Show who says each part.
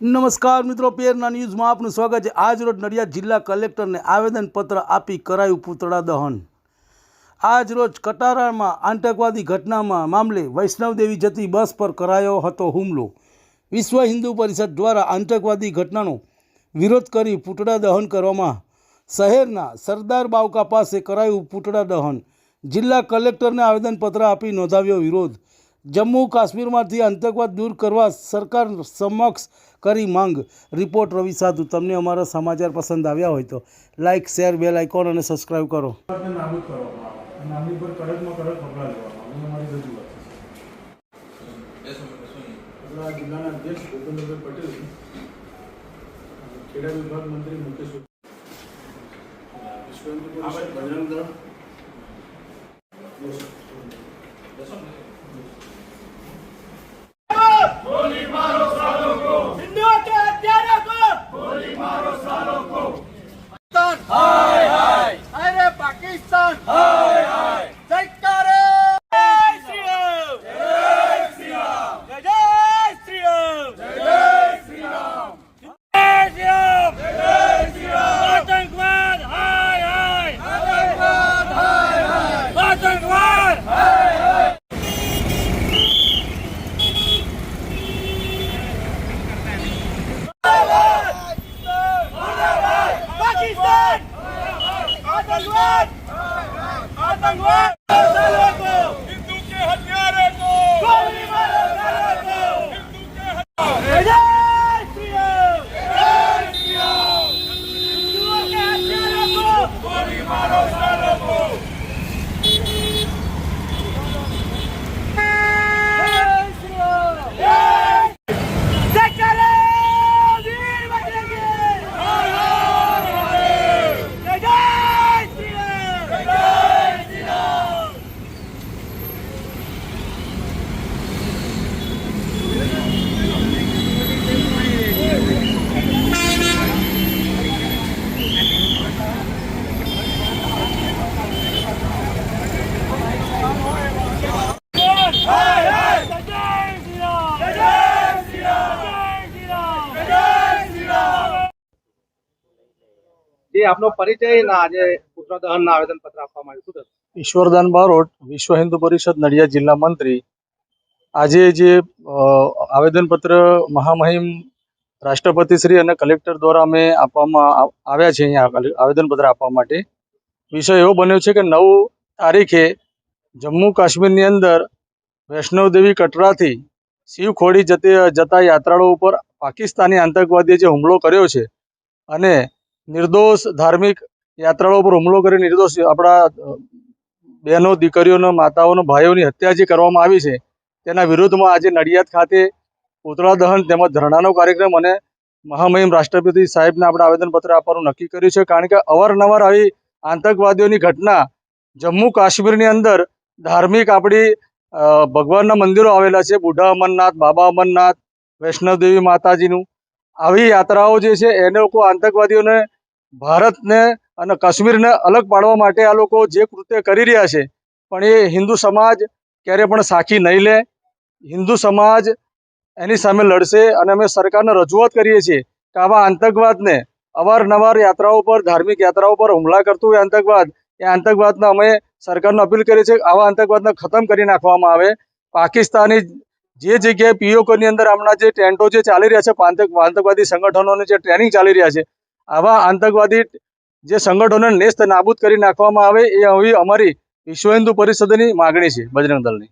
Speaker 1: નમસ્કાર મિત્રો, પેરના ન્યૂઝમાં આપનું સ્વાગત છે. આજ રોજ નડિયાદ જિલ્લા કલેક્ટરને આવેદનપત્ર આપી કરાયું પૂતળા દહન. આજ રોજ કટારામાં આતંકવાદી ઘટનામાં મામલે વૈષ્ણવદેવી જતી બસ પર કરાયો હતો હુમલો. વિશ્વ હિન્દુ પરિષદ દ્વારા આતંકવાદી ઘટનાનો વિરોધ કરી પૂતળા દહન કરવામાં શહેરના સરદાર બાવકા પાસે કરાયું પૂતળા દહન. જિલ્લા કલેક્ટરને આવેદનપત્ર આપી નોંધાવ્યો વિરોધ. જમ્મુ કાશ્મીરમાંથી આતંકવાદ દૂર કરવા સરકાર સમક્ષ કરી માંગ. રિપોર્ટ રવિ સાધુ. તમને અમારા સમાચાર પસંદ આવ્યા હોય તો લાઇક શેર બેલ આઇકોન અને સબસ્ક્રાઇબ કરો.
Speaker 2: જિલ્લાના અધ્યક્ષ ભૂપેન્દ્રભાઈ પટેલ ખેડા વિભાગ મંત્રી મુકેશ વિશ્વ બજરંગ દળ.
Speaker 3: પતંગો આપનો પરિચય ના આજે પુત્ર દહનના આવેદન પત્ર આપવામાં આવ્યું. શું
Speaker 2: ઈશ્વરદાન બારોટ, વિશ્વ હિન્દુ પરિષદ, નડિયાદ જિલ્લા મંત્રી. આજે જે આવેદનપત્ર મહામહિમ રાષ્ટ્રપતિ શ્રી અને કલેક્ટર દ્વારા અમે આપવામાં આવ્યા છે અહીંયા આવેદનપત્ર આપવા માટે. વિષય એવો બન્યો છે કે નવ તારીખે જમ્મુ કાશ્મીરની અંદર વૈષ્ણવદેવી કટરાથી શિવખોડી જતી, જતા યાત્રાળુઓ ઉપર પાકિસ્તાની આતંકવાદીએ જે હુમલો કર્યો છે અને નિર્દોષ ધાર્મિક યાત્રાળુઓ પર હુમલો કરી નિર્દોષ આપણા બહેનો, દીકરીઓનો, માતાઓનો, ભાઈઓની હત્યા જે કરવામાં આવી છે, તેના વિરોધમાં આજે નડિયાદ ખાતે પૂતળા દહન તેમજ ધરણાનો કાર્યક્રમ અને મહામહિમ રાષ્ટ્રપતિ સાહેબને આપણે આવેદનપત્ર આપવાનું નક્કી કર્યું છે. કારણ કે અવારનવાર આવી આતંકવાદીઓની ઘટના જમ્મુ કાશ્મીરની અંદર ધાર્મિક આપણી ભગવાનના મંદિરો આવેલા છે. બુઢા અમરનાથ, બાબા અમરનાથ વૈષ્ણવદેવી માતાજીનું. આવી યાત્રાઓ જે છે, એને લોકો આતંકવાદીઓને ભારતને અને કાશ્મીરને અલગ પાડવા માટે આ લોકો જે કૃત્ય કરી રહ્યા છે, પણ એ હિન્દુ સમાજ ક્યારે પણ સાખી નહીં લે. હિન્દુ સમાજ એની સામે લડશે અને અમે સરકારને રજૂઆત કરીએ છીએ કે આવા આતંકવાદને અવારનવાર યાત્રાઓ પર, ધાર્મિક યાત્રાઓ પર હુમલા કરતું હોય આતંકવાદ, એ આતંકવાદને અમે સરકારને અપીલ કરીએ છીએ આવા આતંકવાદને ખતમ કરી નાખવામાં આવે. પાકિસ્તાની જે જગ્યાએ પીઓકોની અંદર હમણાં જે ટેન્ટો જે ચાલી રહ્યા છે આતંક આતંકવાદી સંગઠનોની જે ટ્રેનિંગ ચાલી રહ્યા છે આવા આતંકવાદી જે સંગઠનોને નેસ્ત નાબૂદ કરી નાખવામાં આવે એ હવે અમારી વિશ્વ હિન્દુ પરિષદની માગણી છે બજરંગ દળની